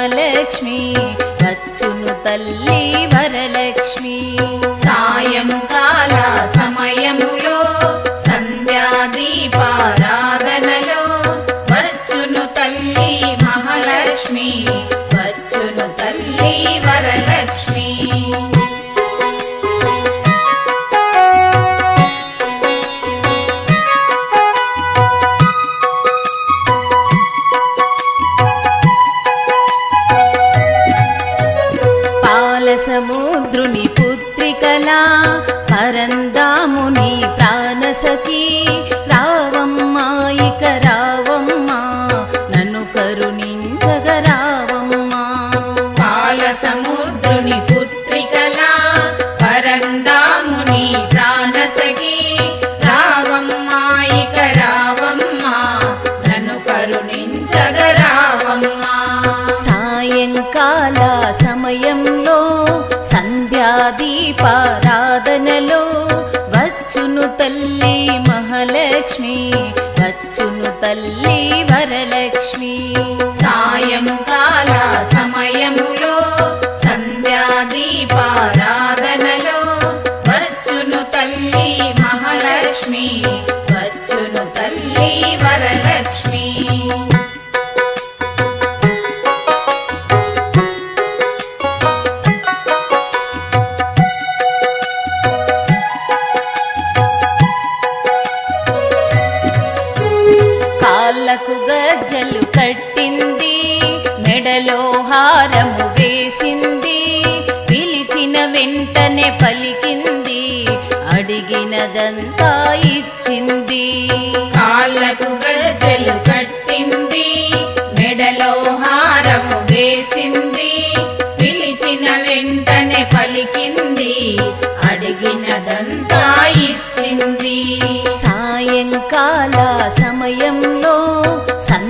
మహాలక్ష్మి అచ్చును తల్లి వరలక్ష్మి. పుత్రికలా పరందాముని ప్రాణసఖి రావమ్మా ఇక రావమ్మా నన్ను కరుణించగ రావమ్మా. పాల సముద్రుని పుత్రికలా పరందాముని ప్రాణసఖి రావమ్మా ఇక రావమ్మా నన్ను కరుణించగ రావమ్మా. సాయంకాల సమయంలో సంధ్యాదీపారాధనలో మహాలక్ష్మి వచ్చును తల్లి వరలక్ష్మి. సాయంకాల సమయములో సంధ్యాదీపారాధనలో వచ్చును తల్లి మహాలక్ష్మి వచ్చును తల్లి వరలక్ష్మి. హారము వేసింది పిలిచిన వెంటనే పలికింది అడిగినదంతా ఇచ్చింది. కాళ్ళకు గజ్జలు కట్టింది మెడలో హారము వేసింది పిలిచిన వెంటనే పలికింది అడిగినదంతా ఇచ్చింది. సాయంకాల సమయంలో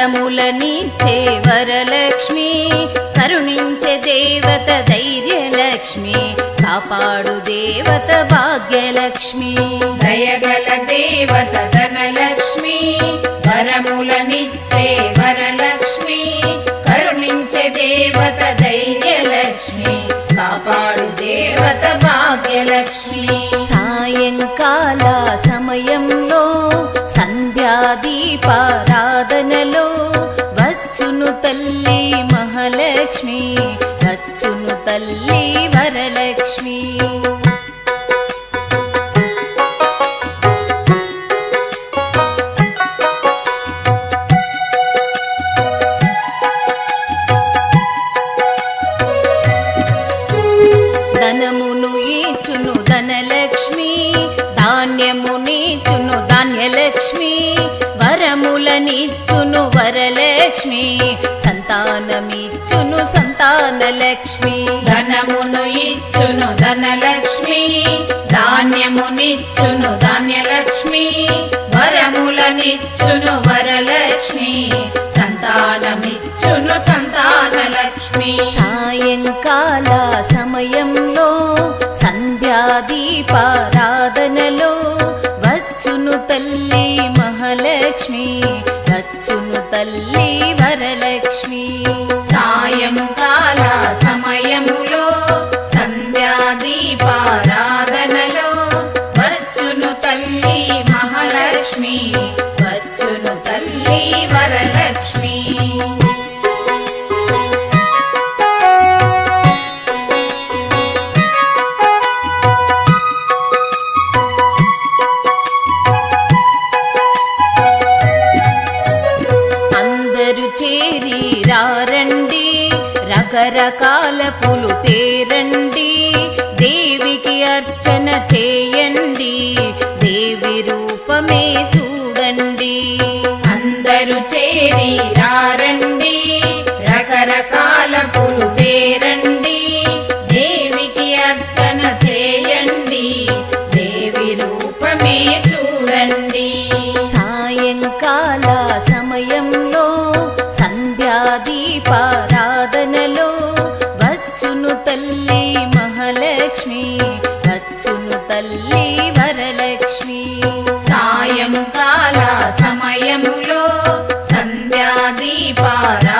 వరములనిచ్చే వరలక్ష్మి కరుణించే దేవత ధైర్యలక్ష్మి కాపాడు దేవత భాగ్యలక్ష్మి. దయగల దేవత ధనలక్ష్మి వరములనిచ్చే వరలక్ష్మి కరుణించే దేవత ధైర్యలక్ష్మి కాపాడు దేవత భాగ్యలక్ష్మి. సాయంకాల సమయంలో సంధ్యాదీపారాధనలో వరలక్ష్మి ధనమును ఈచును ధనలక్ష్మి ధాన్యమునిచును ధాన్యలక్ష్మి వరములనిచ్చును వరలక్ష్మి సంతానమిచ్చును సంతానలక్ష్మి ధనమును ఇచ్చును ధనలక్ష్మి. ధాన్యమునిచ్చును ధాన్యలక్ష్మి. వరములనిచ్చును వరలక్ష్మి. సంతానమిచ్చును సంతానలక్ష్మి. సాయంకాల సమయంలో సంధ్యాదీపారాధనలో వచ్చును తల్లి మహాలక్ష్మి. రకరకాల పులు తేరండి. దేవికి అర్చన చేయండి. దేవి రూపమే చూడండి అందరూ చేరి రారండి. రకరకాల పూలు తేరండి. పారా.